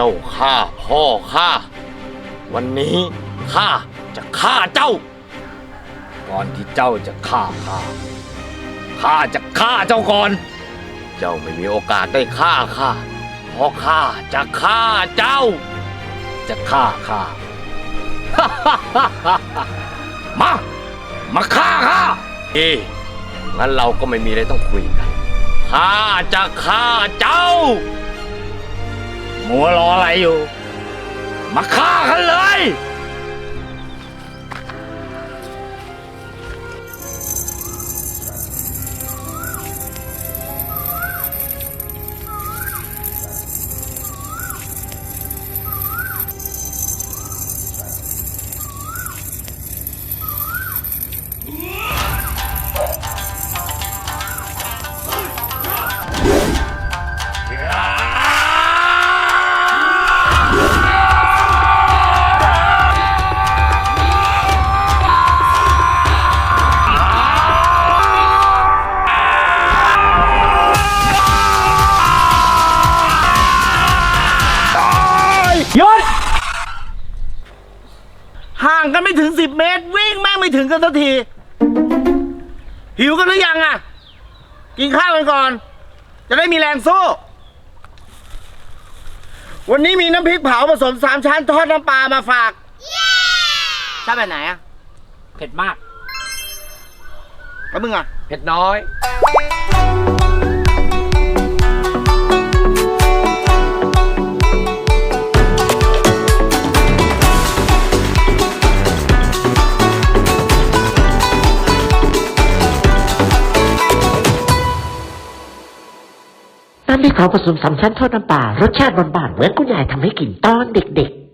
เจ้าฆ่าพ่อข้าวันนี้ข้าจะฆ่าเจ้า ก่อนที่เจ้าจะฆ่าข้าข้าจะฆ่าเจ้าก่อน เจ้าไม่มีโอกาสได้ฆ่าข้าเพราะข้าจะฆ่าเจ้า จะฆ่าข้ามามาฆ่าข้าเอ๊ะงั้นเราก็ไม่มีอะไรต้องคุยกันข้าจะฆ่าเจ้า มัวรออะไรอยู่ มาฆ่ากันเลย หยุดห่างกันไม่ถึงสิบเมตร วิ่งแม่งไม่ถึงกันสักที หิวกันหรือยังอะ กินข้าวกันก่อน จะได้มีแรงสู้ วันนี้มีน้ำพริกเผาผสมสามชั้นทอดน้ำปลามาฝากชอบแบบไหนอะ เผ็ดมาก แล้วมึงอะ เผ็ดน้อย น้ำพริกเผาผสมสามชั้นทอดน้ำปลารสชาติบานๆเหมือนคุณยายทำให้กินตอนเด็กๆ